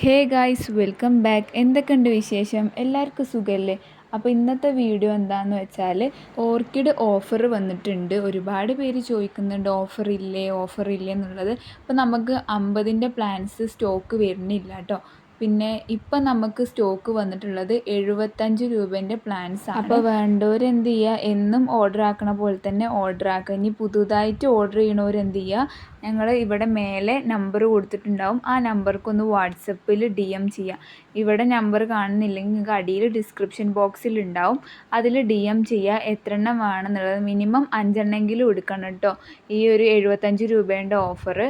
Hey guys welcome back. എന്തൊക്കെയുണ്ട് വിശേഷം? എല്ലാവർക്കും സുഖമല്ലേ അപ്പോൾ ഇന്നത്തെ വീഡിയോ എന്താണെന്ന് വെച്ചാൽ ഓർക്കിഡ് ഓഫർ വന്നിട്ടുണ്ട്. ഒരുപാട് പേര് ചോദിക്കുന്നുണ്ട് ഓഫർ ഇല്ലേ? ഓഫർ ഇല്ലേ? എന്നുള്ളത്. അപ്പോൾ നമുക്ക് അമ്പതിന്റെ പ്ലാൻസ് സ്റ്റോക്ക് വരുന്നില്ല കേട്ടോ. പിന്നെ ഇപ്പം നമുക്ക് സ്റ്റോക്ക് വന്നിട്ടുള്ളത് എഴുപത്തഞ്ച് രൂപന്റെ പ്ലാൻസ് ആണ്. അപ്പോൾ വേണ്ടവർ എന്ത് ചെയ്യുക എന്നും ഓർഡർ ആക്കണ പോലെ തന്നെ ഓർഡർ ആക്കുക. ഇനി പുതുതായിട്ട് ഓർഡർ ചെയ്യണവർ എന്ത് ചെയ്യുക ഞങ്ങൾ ഇവിടെ മേലെ നമ്പർ കൊടുത്തിട്ടുണ്ടാവും. ആ നമ്പർക്കൊന്ന് വാട്സപ്പിൽ ഡി എം ചെയ്യുക ഇവിടെ നമ്പർ കാണുന്നില്ലെങ്കിൽ നിങ്ങൾക്ക് അടിയിൽ ഡിസ്ക്രിപ്ഷൻ ബോക്സിൽ ഉണ്ടാവും. അതിൽ ഡി എം ചെയ്യുക എത്ര എണ്ണം വേണമെന്നുള്ളത്. മിനിമം അഞ്ചെണ്ണെങ്കിലും എടുക്കണം കേട്ടോ. ഈ ഒരു എഴുപത്തഞ്ച് രൂപേന്റെ ഓഫർ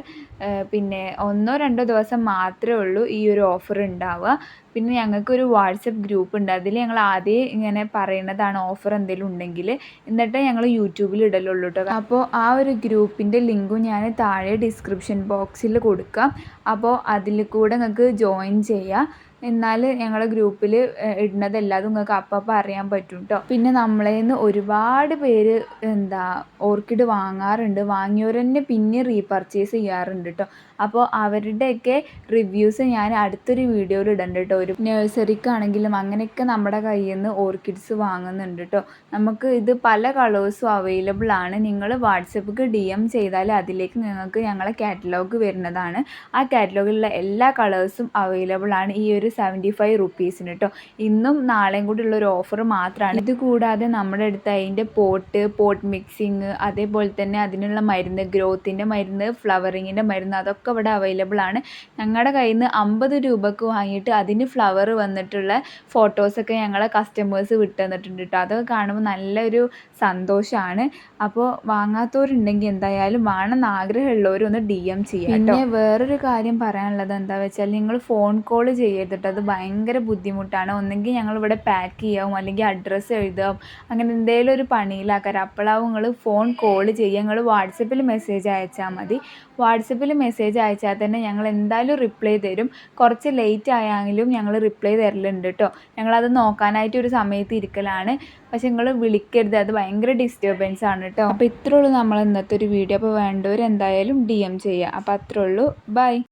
പിന്നെ ഒന്നോ രണ്ടോ ദിവസം മാത്രമേ ഉള്ളൂ ഈ ഒരു ഓഫർ ഉണ്ടാവുക പിന്നെ ഞങ്ങൾക്കൊരു വാട്സപ്പ് ഗ്രൂപ്പ് ഉണ്ട്. അതിൽ ഞങ്ങൾ ആദ്യം ഇങ്ങനെ പറയുന്നതാണ് ഓഫർ എന്തെങ്കിലും ഉണ്ടെങ്കിൽ. എന്നിട്ട് ഞങ്ങൾ യൂട്യൂബിൽ ഇടലുള്ളൂ കേട്ടോ അപ്പോൾ ആ ഒരു ഗ്രൂപ്പിന്റെ ലിങ്കും ഞാൻ താഴെ ഡിസ്ക്രിപ്ഷൻ ബോക്സിൽ കൊടുക്കാം. അപ്പോൾ അതിൽ കൂടെ നിങ്ങൾക്ക് ജോയിൻ ചെയ്യാം. എന്നാൽ ഞങ്ങളുടെ ഗ്രൂപ്പിൽ ഇടുന്നതെല്ലാതും നിങ്ങൾക്ക് അപ്പം അറിയാൻ പറ്റും കേട്ടോ പിന്നെ നമ്മളെ നിന്ന് ഒരുപാട് പേര് എന്താ ഓർക്കിഡ് വാങ്ങാറുണ്ട്. വാങ്ങിയവർ തന്നെ പിന്നെ റീപർച്ചേസ് ചെയ്യാറുണ്ട് കേട്ടോ അപ്പോൾ അവരുടെയൊക്കെ റിവ്യൂസ് ഞാൻ അടുത്തൊരു വീഡിയോയിൽ ഇടണ്ട് കേട്ടോ ഒരു നഴ്സറിക്കാണെങ്കിലും അങ്ങനെയൊക്കെ നമ്മുടെ കയ്യിൽ നിന്ന് ഓർക്കിഡ്സ് വാങ്ങുന്നുണ്ട് കേട്ടോ നമുക്ക് ഇത് പല കളേഴ്സും അവൈലബിൾ ആണ്. നിങ്ങൾ വാട്സപ്പിക്ക് ഡി എം ചെയ്താൽ അതിലേക്ക് നിങ്ങൾക്ക് ഞങ്ങളെ കാറ്റലോഗ് വരുന്നതാണ്. ആ കാറ്റലോഗിലുള്ള എല്ലാ കളേഴ്സും അവൈലബിൾ ആണ്. ഈ ഒരു സെവന്റി ഫൈവ് റുപ്പീസിന് കേട്ടോ ഇന്നും നാളെയും കൂടി ഉള്ള ഒരു ഓഫർ മാത്രമാണ് ഇത് കൂടാതെ നമ്മുടെ അടുത്ത് അതിന്റെ പോട്ട് പോട്ട് മിക്സിങ് അതേപോലെ തന്നെ അതിനുള്ള മരുന്ന് ഗ്രോത്തിന്റെ മരുന്ന് ഫ്ലവറിങ്ങിന്റെ മരുന്ന് അതൊക്കെ ഇവിടെ അവൈലബിൾ ആണ്. ഞങ്ങളുടെ കയ്യിൽ നിന്ന് അമ്പത് രൂപക്ക് വാങ്ങിയിട്ട് അതിന് ഫ്ലവർ വന്നിട്ടുള്ള ഫോട്ടോസൊക്കെ ഞങ്ങളെ കസ്റ്റമേഴ്സ് വിട്ടുതന്നിട്ടുണ്ട് കേട്ടോ അതൊക്കെ കാണുമ്പോൾ നല്ലൊരു സന്തോഷമാണ് അപ്പോൾ വാങ്ങാത്തവരുണ്ടെങ്കിൽ എന്തായാലും വേണമെന്ന് ആഗ്രഹമുള്ളവർ ഒന്ന് ഡി എം ചെയ്യാം പിന്നെ വേറൊരു കാര്യം പറയാനുള്ളത് എന്താ വെച്ചാൽ നിങ്ങൾ ഫോൺ കോൾ ചെയ്യരുത് അത് ഭയങ്കര ബുദ്ധിമുട്ടാണ്. ഒന്നെങ്കിൽ ഞങ്ങൾ ഇവിടെ പാക്ക് ചെയ്യാവും അല്ലെങ്കിൽ അഡ്രസ്സ് എഴുതാം അങ്ങനെ എന്തെങ്കിലും ഒരു പണിയിലാക്കാറ് അപ്പോഴാവും നിങ്ങൾ ഫോൺ കോൾ ചെയ്യുക. നിങ്ങൾ വാട്സപ്പിൽ മെസ്സേജ് അയച്ചാൽ മതി. വാട്സപ്പിൽ മെസ്സേജ് അയച്ചാൽ തന്നെ ഞങ്ങൾ എന്തായാലും റിപ്ലൈ തരും. കുറച്ച് ലേറ്റ് ആയെങ്കിലും ഞങ്ങൾ റിപ്ലൈ തരലുണ്ട് കേട്ടോ. ഞങ്ങളത് നോക്കാനായിട്ട് ഒരു സമയത്ത് ഇരിക്കലാണ്. പക്ഷെ നിങ്ങൾ വിളിക്കരുത്. അത് ഭയങ്കര ഡിസ്റ്റർബൻസ് ആണ് കേട്ടോ. അപ്പോൾ ഇത്രയുള്ളൂ നമ്മൾ ഇന്നത്തെ ഒരു വീഡിയോ അപ്പോൾ വേണ്ടവർ എന്തായാലും ഡി എം ചെയ്യുക. അപ്പോൾ അത്രേ ഉള്ളൂ. ബൈ